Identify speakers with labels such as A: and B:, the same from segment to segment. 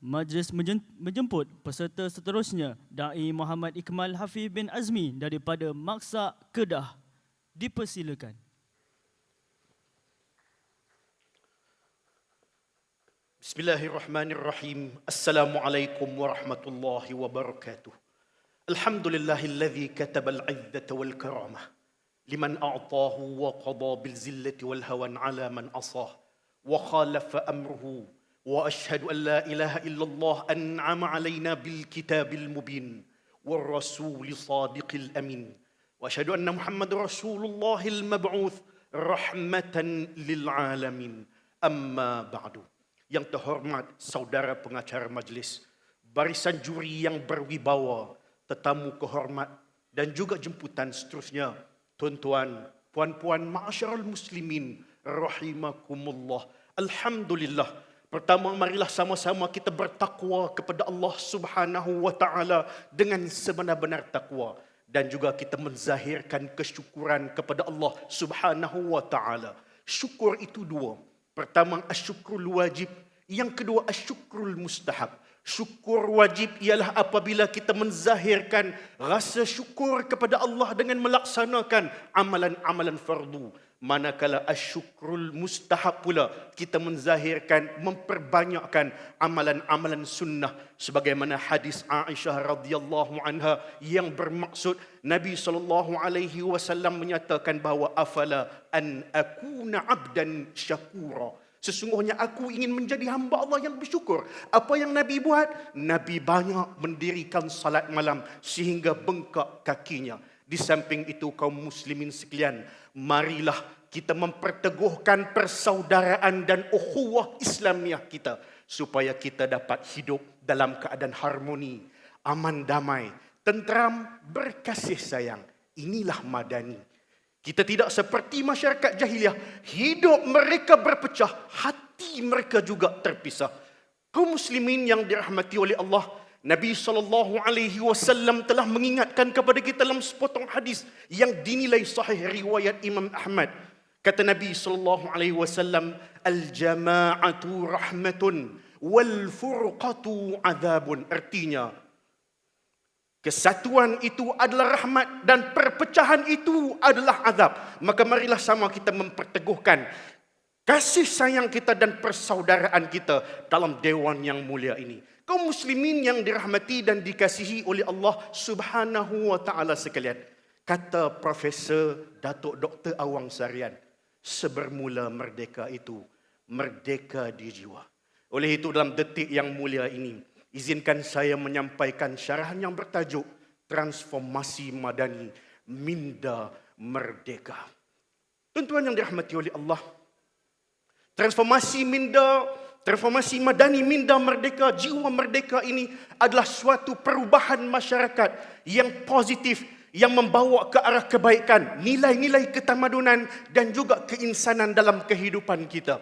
A: Majlis menjemput peserta seterusnya Dai Muhammad Ikmal Hafiz bin Azmi daripada Maksa Kedah dipersilakan.
B: Bismillahirrahmanirrahim. Assalamualaikum warahmatullahi wabarakatuh. Alhamdulillahillazi katabal 'izzata wal karamah liman a'tahu wa qada bil zillati wal hawan 'ala man asah wa khalafa amruhu وخالف أمره وأشهد أن لا إله إلا الله أنعم علينا بالكتاب المبين والرسول صادق الأمين وأشهد أن محمد رسول الله المبعوث رحمة للعالمين أما بعد yang terhormat saudara pengacara majlis, barisan juri yang berwibawa, tetamu kehormat dan juga jemputan seterusnya, tuan-tuan, puan-puan, ma'asyarul muslimin, rahimakumullah. Alhamdulillah. Pertama, marilah sama-sama kita bertakwa kepada Allah subhanahu wa ta'ala dengan sebenar-benar takwa. Dan juga kita menzahirkan kesyukuran kepada Allah subhanahu wa ta'ala. Syukur itu dua. Pertama, asyukrul wajib. Yang kedua, asyukrul mustahab. Syukur wajib ialah apabila kita menzahirkan rasa syukur kepada Allah dengan melaksanakan amalan-amalan fardu. Manakala asyukrul mustahab pula kita menzahirkan, memperbanyakkan amalan-amalan sunnah sebagaimana hadis Aisyah radhiyallahu anha yang bermaksud Nabi sallallahu alaihi wasallam menyatakan bahawa afala an akuna abdan syakura. Sesungguhnya aku ingin menjadi hamba Allah yang bersyukur. Apa yang Nabi buat? Nabi banyak mendirikan salat malam sehingga bengkak kakinya. Di samping itu kaum muslimin sekalian, marilah kita memperteguhkan persaudaraan dan ukhuwah Islamiah kita supaya kita dapat hidup dalam keadaan harmoni, aman damai, tenteram, berkasih sayang. Inilah madani. Kita tidak seperti masyarakat jahiliah. Hidup mereka berpecah, hati mereka juga terpisah. Kaum muslimin yang dirahmati oleh Allah, Nabi sallallahu alaihi wasallam telah mengingatkan kepada kita dalam sepotong hadis yang dinilai sahih riwayat Imam Ahmad. Kata Nabi sallallahu alaihi wasallam, "Al-jama'atu rahmatun wal furqatu adabun." Artinya, Kesatuan itu adalah rahmat dan perpecahan itu adalah azab. Maka marilah sama kita memperteguhkan kasih sayang kita dan persaudaraan kita dalam dewan yang mulia ini. Kaum muslimin yang dirahmati dan dikasihi oleh Allah Subhanahu wa taala sekalian. Kata Profesor Datuk Dr. Awang Sarian, sebermula merdeka itu merdeka di jiwa. Oleh itu dalam detik yang mulia ini, Izinkan saya menyampaikan syarahan yang bertajuk Transformasi Madani Minda Merdeka. Tuan-tuan yang dirahmati oleh Allah, transformasi minda, transformasi madani minda merdeka, jiwa merdeka ini adalah suatu perubahan masyarakat yang positif yang membawa ke arah kebaikan, nilai-nilai ketamadunan dan juga keinsanan dalam kehidupan kita.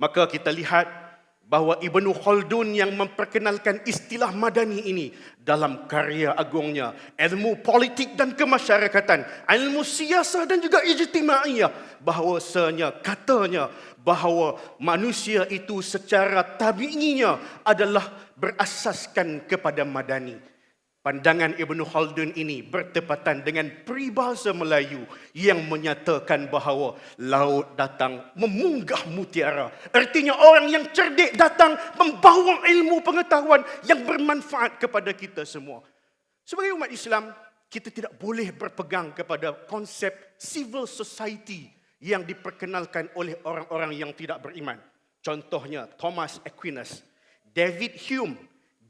B: Maka kita lihat bahawa Ibnu Khaldun yang memperkenalkan istilah madani ini dalam karya agungnya ilmu politik dan kemasyarakatan ilmu siasah dan juga ijtimaiyah bahawasanya katanya bahawa manusia itu secara tabiinya adalah berasaskan kepada madani Pandangan Ibn Khaldun ini bertepatan dengan peribahasa Melayu yang menyatakan bahawa laut datang memunggah mutiara. Artinya orang yang cerdik datang membawa ilmu pengetahuan yang bermanfaat kepada kita semua. Sebagai umat Islam, kita tidak boleh berpegang kepada konsep civil society yang diperkenalkan oleh orang-orang yang tidak beriman. Contohnya Thomas Aquinas, David Hume,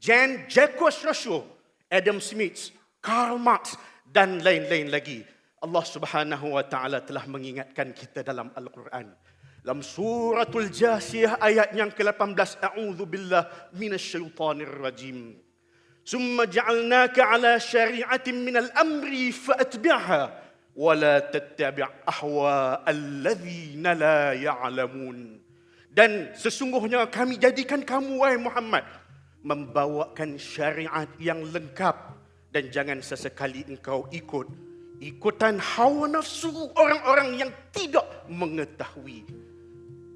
B: Jan Jacques Rousseau, Adam Smith, Karl Marx dan lain-lain lagi. Allah Subhanahu wa taala telah mengingatkan kita dalam Al-Quran. Dalam suratul Jasiyah ayat yang ke-18, a'udzu billah minasyaitonir rajim. Summa ja'alnaka ala syari'atin minal amri fa'atbi'ha wa la tattabi' ahwa alladhina la ya'lamun. Dan sesungguhnya kami jadikan kamu wahai Muhammad membawakan syariat yang lengkap dan jangan sesekali engkau ikut ikutan hawa nafsu orang-orang yang tidak mengetahui.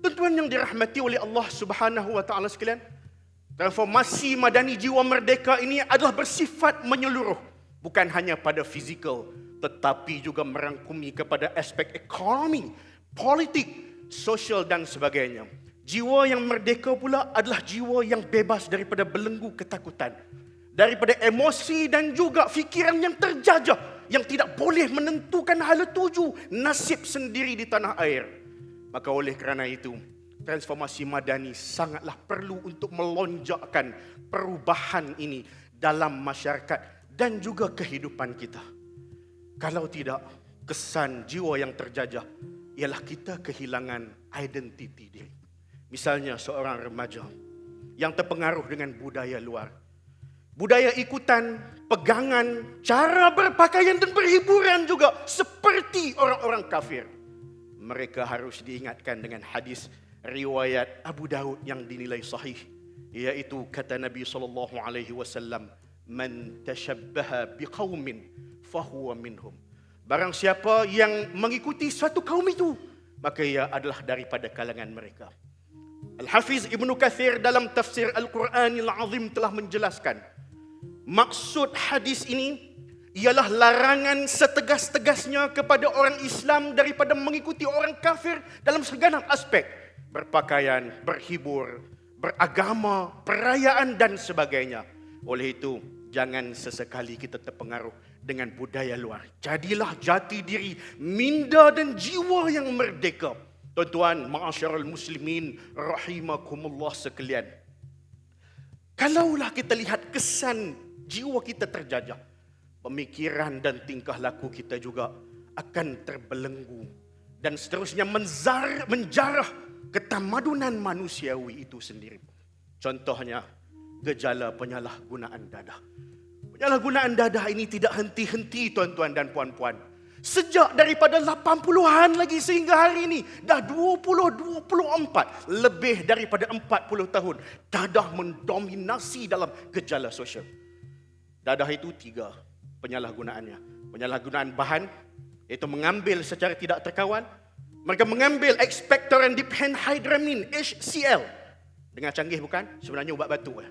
B: Tuan-tuan yang dirahmati oleh Allah Subhanahu wa taala sekalian, Transformasi madani jiwa merdeka ini adalah bersifat menyeluruh. Bukan hanya pada fizikal, tetapi juga merangkumi kepada aspek ekonomi, politik, sosial dan sebagainya. Jiwa yang merdeka pula adalah jiwa yang bebas daripada belenggu ketakutan. Daripada emosi dan juga fikiran yang terjajah. Yang tidak boleh menentukan hala tuju nasib sendiri di tanah air. Maka oleh kerana itu, transformasi madani sangatlah perlu untuk melonjakkan perubahan ini dalam masyarakat dan juga kehidupan kita. Kalau tidak, kesan jiwa yang terjajah ialah kita kehilangan identiti diri. Misalnya seorang remaja yang terpengaruh dengan budaya luar. Budaya ikutan, pegangan, cara berpakaian dan berhiburan juga seperti orang-orang kafir. Mereka harus diingatkan dengan hadis riwayat Abu Daud yang dinilai sahih yaitu kata Nabi sallallahu alaihi wasallam man tashabbaha biqaumin fahuwa minhum barang siapa yang mengikuti suatu kaum itu maka ia adalah daripada kalangan mereka Al-Hafiz Ibnu Kathir dalam tafsir Al-Quranil Azim telah menjelaskan maksud hadis ini ialah larangan setegas-tegasnya kepada orang Islam daripada mengikuti orang kafir dalam segenap aspek berpakaian, berhibur, beragama, perayaan dan sebagainya. Oleh itu, jangan sesekali kita terpengaruh dengan budaya luar. Jadilah jati diri, minda dan jiwa yang merdeka. Tuan-tuan, ma'asyarul muslimin, rahimakumullah sekalian. Kalaulah kita lihat kesan jiwa kita terjajah, pemikiran dan tingkah laku kita juga akan terbelenggu dan seterusnya menzar, menjarah ketamadunan manusiawi itu sendiri. Contohnya, gejala penyalahgunaan dadah. Penyalahgunaan dadah ini tidak henti-henti tuan-tuan dan puan-puan. Sejak daripada 80-an lagi sehingga hari ini, dah 20-24, lebih daripada 40 tahun, dadah mendominasi dalam gejala sosial. Dadah itu tiga penyalahgunaannya. Penyalahgunaan bahan, iaitu mengambil secara tidak terkawan. Mereka mengambil expectorant diphenhydramine, HCl. Dengan canggih bukan? Sebenarnya ubat batu. Eh.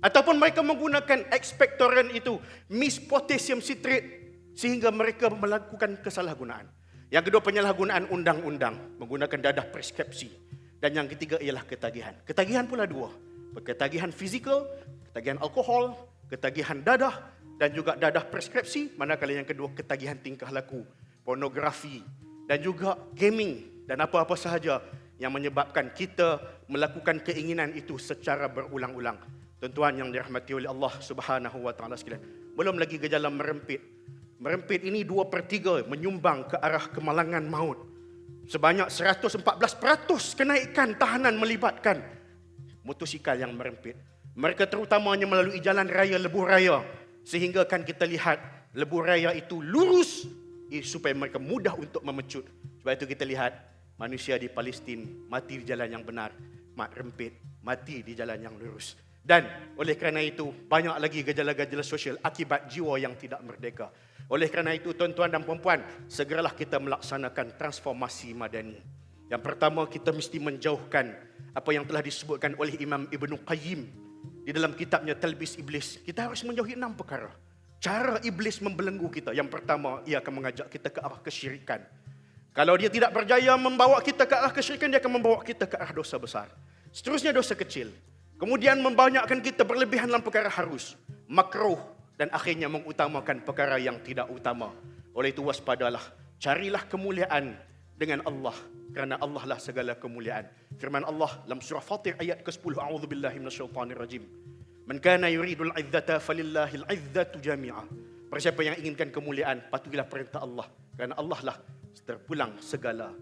B: Ataupun mereka menggunakan expectorant itu, mis potassium citrate, sehingga mereka melakukan kesalahgunaan. Yang kedua penyalahgunaan undang-undang menggunakan dadah preskripsi. Dan yang ketiga ialah ketagihan. Ketagihan pula dua. Ketagihan fizikal, ketagihan alkohol, ketagihan dadah dan juga dadah preskripsi. Manakala yang kedua ketagihan tingkah laku, pornografi dan juga gaming dan apa-apa sahaja yang menyebabkan kita melakukan keinginan itu secara berulang-ulang. Tuan-tuan yang dirahmati oleh Allah Subhanahu wa taala sekalian. Belum lagi gejala merempit Merempit ini dua per tiga menyumbang ke arah kemalangan maut. Sebanyak 114% kenaikan tahanan melibatkan motosikal yang merempit. Mereka terutamanya melalui jalan raya lebuh raya. Sehingga kan kita lihat lebuh raya itu lurus supaya mereka mudah untuk memecut. Sebab itu kita lihat manusia di Palestin mati di jalan yang benar. Mak rempit mati di jalan yang lurus. Dan oleh kerana itu banyak lagi gejala-gejala sosial akibat jiwa yang tidak merdeka. Oleh kerana itu tuan-tuan dan puan-puan, segeralah kita melaksanakan transformasi madani. Yang pertama kita mesti menjauhkan apa yang telah disebutkan oleh Imam Ibn Qayyim di dalam kitabnya Talbis Iblis. Kita harus menjauhi enam perkara. Cara iblis membelenggu kita. Yang pertama, ia akan mengajak kita ke arah kesyirikan. Kalau dia tidak berjaya membawa kita ke arah kesyirikan, dia akan membawa kita ke arah dosa besar. Seterusnya dosa kecil. Kemudian membanyakkan kita berlebihan dalam perkara harus. Makruh, dan akhirnya mengutamakan perkara yang tidak utama. Oleh itu waspadalah, carilah kemuliaan dengan Allah kerana Allah lah segala kemuliaan. Firman Allah dalam surah Fatir ayat ke-10, A'udzubillahi minasyaitonir rajim. Man kana yuridul 'izzata falillahil 'izzatu jami'ah. Siapa yang inginkan kemuliaan, patuhilah perintah Allah kerana Allah lah terpulang segala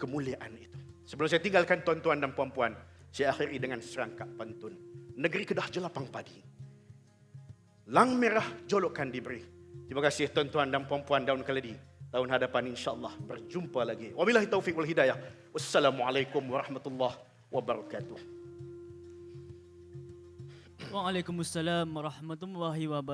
B: kemuliaan itu. Sebelum saya tinggalkan tuan-tuan dan puan-puan, saya akhiri dengan serangkap pantun. Negeri Kedah jelapang padi. Lang merah jolokan diberi. Terima kasih tuan-tuan dan puan-puan daun keladi. Tahun hadapan insyaAllah berjumpa lagi. Wabillahi taufiq wal hidayah. Wassalamualaikum warahmatullahi wabarakatuh.
A: Waalaikumsalam warahmatullahi wabarakatuh.